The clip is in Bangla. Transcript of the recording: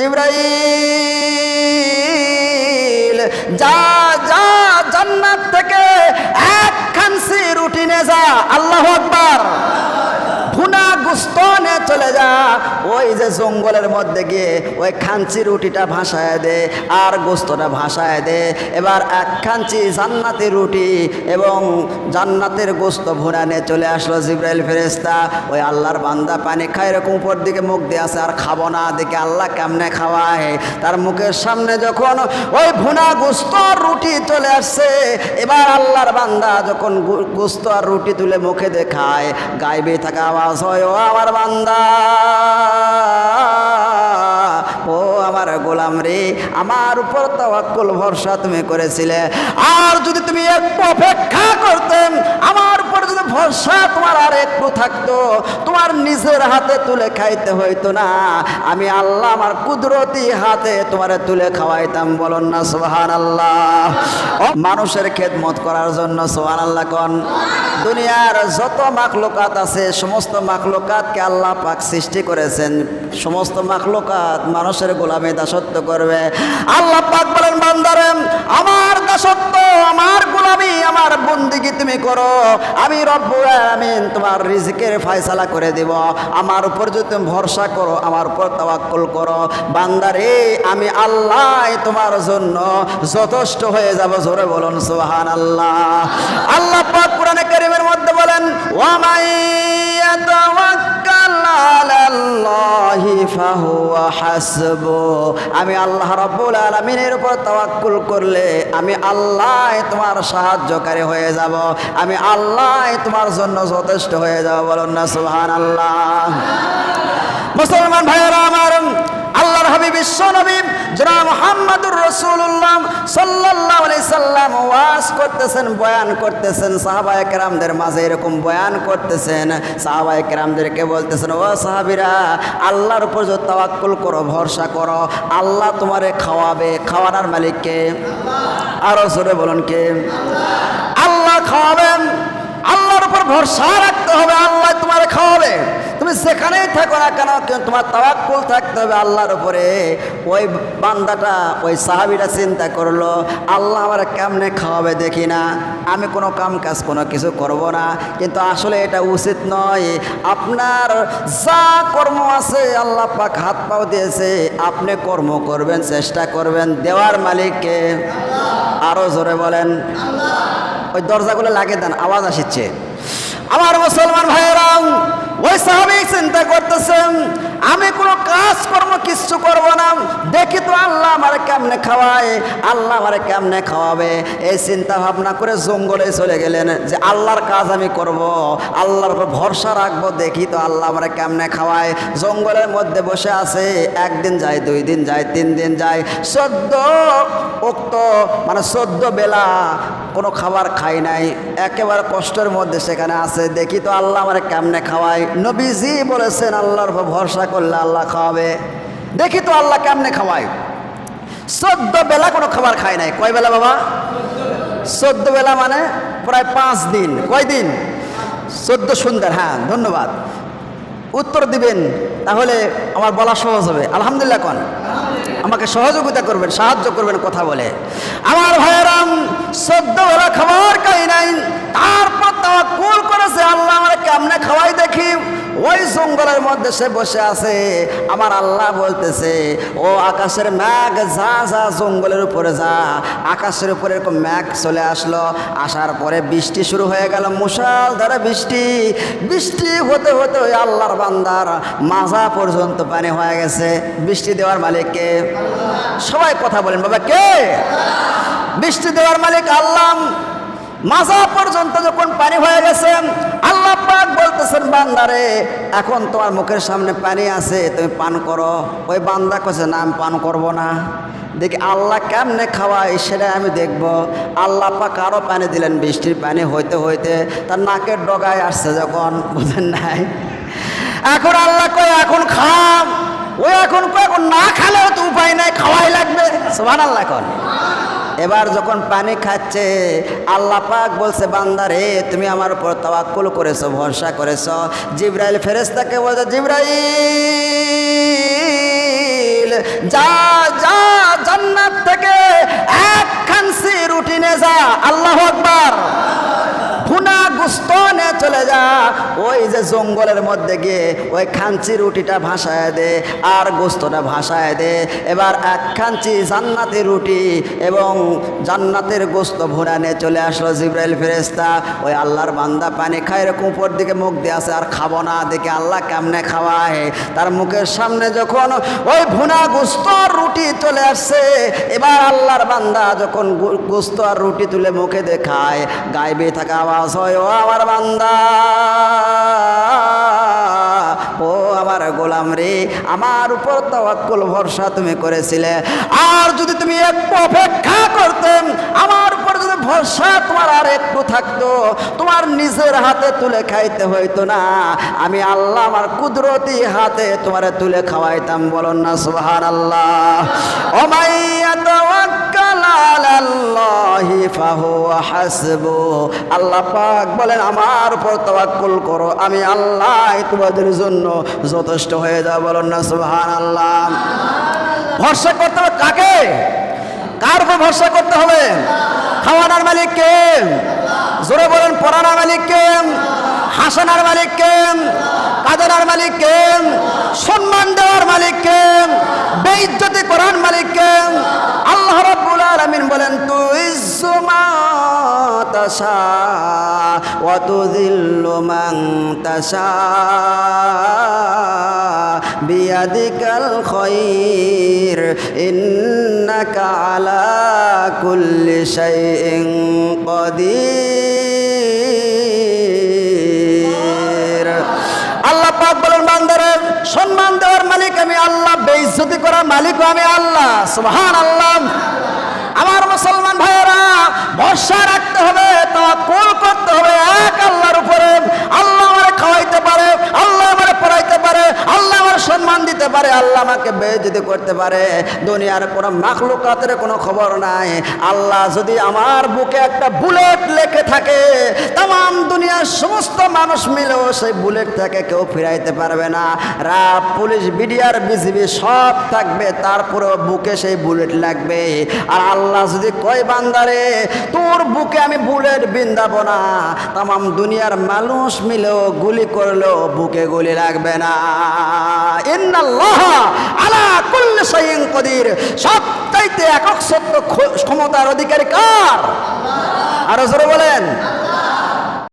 জিব্রাইল, যা যা জান্নাত থেকে এক খানসি রুটিনে যা, আল্লাহ আকবার। ভুনা গুস্তনে চলে যা ওই যে জঙ্গলের মধ্যে গিয়ে ওই খাঞ্চি রুটিটা ভাসায় দে, আর গোস্তটা ভাসায় দে। এবার এক খাঞ্চি জান্নাতি রুটি এবং জান্নাতের গোস্ত ভুনা নিয়ে চলে আসলো জিব্রাইল ফেরেস্তা ওই আল্লাহর বান্দা পানি খায়, এরকম উপর দিকে মুখ দিয়ে আছে আর খাব না, দেখে আল্লাহ কেমনে খাওয়ায়। তার মুখের সামনে যখন ওই ভুনা গোস্ত রুটি চলে আসছে, এবার আল্লাহর বান্দা যখন গোস্ত আর রুটি তুলে মুখে দেখায়, গাইবে থাকা আওয়াজ হয়, ও আমার বান্দা! ও আমার গোলাম রে, আমার উপর তাওয়াক্কুল ভরসা তুমি করেছিলে। আর যদি তুমি একটু অপেক্ষা করতেন, আমার উপর যদি ভরসা তোমার আর একটু থাকতো, তোমার নিজের হাতে তুলে খাইতে হইতো না। আমি আল্লাহ আমার কুদরতি হাতে তোমারে তুলে খাওয়াইতাম, বলুন না সোহান আল্লাহ মানুষের খেদমত করার জন্য সোহান আল্লাহ কন। দুনিয়ার যত মাকলুকাত আছে, সমস্ত মাকলুকাতকে আল্লাহ পাক সৃষ্টি করেছেন। সমস্ত মাকলুকাত মানুষের গোলামে দাসত্ব করবে। আল্লাহ পাক বলেন, বান্দারে, আমার দাসত্ব, আমার গোলামি, আমার বন্দিগি তুমি করো। আমি রব্বুল আলামিন তোমার রিজিকের ফয়সালা করে দেব। আমার উপর যদি তুমি ভরসা করো, আমার উপর তাওয়াক্কুল করো। বান্দারে, আমি আল্লাহ তোমার জন্য যথেষ্ট হয়ে যাব। জোরে বলুন, সুবহানাল্লাহ। আল্লাহ পাক কারীমের মধ্যে বলেন ওয়া আমি আল্লাহ রাব্বুল আলামিনের উপর তাওয়াক্কুল করলে আমি আল্লাহ তোমার সাহায্যকারী হয়ে যাব। আমি আল্লাহ তোমার জন্য যথেষ্ট হয়ে যাব। বলুন না, সুবহানাল্লাহ। মুসলমান ভাইয়েরা আমার আল্লাহর উপর করো, ভরসা করো, আল্লাহ তোমারে খাওয়াবে, খাওয়ানোর মালিককে আরও জোরে বলুন কে? আল্লাহ খাওয়াবেন, আল্লাহর উপর ভরসা রাখতে হবে, আল্লাহ তোমার খাওয়াবে। তুমি সেখানেই থাকো না কেন? কিন্তু তোমার তাওয়াক্কুল থাকতে হবে আল্লাহর উপরে। ওই বান্দাটা, ওই সাহাবিটা চিন্তা করল, আল্লাহ আমার কেমনে খাওয়াবে দেখি না। আমি কোনো কাম কাজ, কোনো কিছু করব না। কিন্তু আসলে এটা উচিত নয়। আপনার যা কর্ম আছে, আল্লাহ পাক হাত পাও দিয়েছে। আপনি কর্ম করবেন, চেষ্টা করবেন, দেওয়ার মালিককে আরও জোরে বলেন। ওই দরজাগুলো লাগিয়ে দেন, আওয়াজ আসছে। আমার মুসলমান ভাইয়েরা ওই সাহাবি চিন্তা করতেছেন, আমি কোনো কাজ কর্ম কিচ্ছু করব না, দেখি আল্লাহ আমার কেমনে খাওয়ায়? আল্লাহ আমার কেমনে খাওয়াবে? এই চিন্তা ভাবনা করে জঙ্গলে চলে গেলেন যে আল্লাহর কাজ আমি করব, আল্লাহর উপর ভরসা রাখব, দেখি তো আল্লাহ আমার কেমনে খাওয়ায়। জঙ্গলের মধ্যে বসে আছে, একদিন যায়, দুই দিন যায়, তিন দিন যায়। চোদ্দ উক্ত মানে চোদ্দ বেলা কোনো খাবার খাই নাই। একেবারে কষ্টের মধ্যে সেখানে আছে। দেখি তো আল্লাহ আমার কেমনে খাওয়ায়। নবীজি বলেছেন, আল্লাহর উপর ভরসা করলে আল্লাহ খাওয়াবে। দেখি তো আল্লাহ কেমনে খাওয়ায়। চোদ্দ বেলা কোনো খাবার খায় নাই। কয় বেলা বাবা? চোদ্দ বেলা মানে প্রায় পাঁচ দিন। কয় দিন? চোদ্দ সুন্দর হ্যাঁ ধন্যবাদ। উত্তর দিবেন, তাহলে আমার বলা সহজ হবে। আলহামদুলিল্লাহ কন? আমাকে সহযোগিতা করবেন, সাহায্য করবেন কথা বলে। আমার ভাইয়েরাম সদ্য ওরা খাবার খাই নাই। তারপর তারা কুল করেছে, আল্লাহ আমার কেমনে খাওয়াই দেখি। ওই জঙ্গলের মধ্যে সে বসে আছে। আমার আল্লাহ বলতেছে, ও আকাশের ম্যাঘ, যা যা, জঙ্গলের উপরে যা। আকাশের উপরে এরকম ম্যাঘ চলে আসলো। আসার পরে বৃষ্টি শুরু হয়ে গেল, মুষাল ধরে বৃষ্টি। বৃষ্টি হতে হতে ওই আল্লাহর বান্দার মাজা পর্যন্ত পানি হয়ে গেছে। বৃষ্টি দেওয়ার মালিককে সবাই কথা বলেন, বাবা, কে? বৃষ্টি দেওয়ার মালিক আল্লাহ। মাজা পর্যন্ত যখন পানি হয়ে গেছে, আল্লাহ পাক বলতেছেন, বান্দারে, এখন তোমার মুখের সামনে পানি আছে, তুমি পান করো। ওই বান্দা কছে না, আমি পান করব না। দেখি আল্লাহ কেমনে খাওয়ায় সেটা আমি দেখব। আল্লাহ পাক আরও পানি দিলেন, বৃষ্টির পানি হইতে হইতে তার নাকের ডগায় আসছে যখন, বুঝেন নাই? এখন আল্লাহ কয়, এখন খাম ওই এখন কয়, এখন না খালেও তো উপায় নাই, খাওয়াই লাগবে। সোহান আল্লাহ এখন এবার যখন পানি খাচ্ছে, আল্লাহ পাক বলছে, বান্দারে, তুমি আমার উপর তাওয়াক্কুল করেছ, ভরসা করেছ। জিব্রাইল ফেরেস্তাকে বলছে, জিব্রাইল, যা যা, জান্নাত থেকে এক খানসি রুটিনে যা, আল্লাহ আকবার। ভুনা গুস্ত নে চলে যা। ওই যে জঙ্গলের মধ্যে গিয়ে ওই খাঞ্চি রুটিটা ভাসায় দে, আর গোস্তটা ভাসায় দে। এবার এক খাঞ্চি জান্নাতের রুটি এবং জান্নাতের গোস্ত ভুনা নিয়ে চলে আসলো জিব্রাইল ফেরেস্তা ওই আল্লাহর বান্দা পানি খায়, এরকম উপর দিকে মুখ দিয়ে আছে আর খাব না, দেখে আল্লাহ কেমনে খাওয়ায়। তার মুখের সামনে যখন ওই ভুনা গোস্ত রুটি চলে আসছে, এবার আল্লাহর বান্দা যখন গোস্ত আর রুটি তুলে মুখে দেখায় গাইবে থাকা আওয়াজ হয় ও আমার বান্দা। ও আমার গোলাম রে, আমার উপর তাওয়াক্কুল ভরসা তুমি করেছিলে। আর যদি তুমি একটু অপেক্ষা করতেন আমার উপর যদি ভরসা তোমার আর একটু থাকতো, তোমার নিজের হাতে তুলে খাইতে হইতো না। আমি আল্লাহ আমার কুদরতি হাতে তোমারে তুলে খাওয়াইতাম, বলুন না সুবহান আল্লাহ ও আল্লাহ পাক বলেন, আমার উপর তাওয়াক্কুল করো। আমি আল্লাহ তোমাদের জন্য যথেষ্ট হয়ে যাও বলুন না সুবহান আল্লাহ ভরসা করতে হবে কাকে? কার উপর ভরসা করতে হবে? খাওয়ানোর মালিক কে? জোরে বলেন, পড়ানোর মালিক কে? হাসানার মালিক কে? কাদানার মালিক কে? সম্মান দেওয়ার মালিক কে? বেইজ্জতি করার মালিক কে? আল্লাহ রাব্বুল আলামিন বলেন তুই মা তাশা ওয়া তুযিল্লু তাশা বিয়াদিকাল খায়র ইন্নাকা আলা কুল্লি শাইইন কাদির। আল্লাহ পাক বলেন, বান্দারে, সম্মান দেওয়ার মালিক আমি আল্লাহ, বেইজ্জতি করার মালিক আমি আল্লাহ সুবহান আল্লাহ মুসলমান ভাইয়েরা ভরসা রাখতে হবে তা কোল করতে হবে এক আল্লাহর উপরে আল্লাহ আমারে খাওয়াইতে পারে আল্লাহ আমারে পড়াইতে পারে আল্লাহ আমার সম্মান দিতে পারে আল্লাহ আমাকে বেইজ্জতি করতে পারে, দুনিয়ার কোনো মাখলুকাতের কোনো খবর নাই। আল্লাহ যদি আমার বুকে একটা বুলেট লেখে থাকে, তাম দুনিয়ার সমস্ত মানুষ মিলেও সেই বুলেট থেকে কেউ ফিরাইতে পারবে না। রাব পুলিশ, বিডিআর, বিজিবি সব থাকবে, তারপরেও বুকে সেই বুলেট লাগবে। আর আল্লাহ যদি কয়, বান্দারে, তোর বুকে আমি বুলেট বিন্দাবো না। তাম দুনিয়ার মানুষ মিলেও গুলি করলেও বুকে গুলি লাগবে না। ইন্নাল্লাহ! আলা কুল্লি শাইইন কদির। সব চাইতে একক সত্য ক্ষমতার অধিকারী কার? আরও বলেন।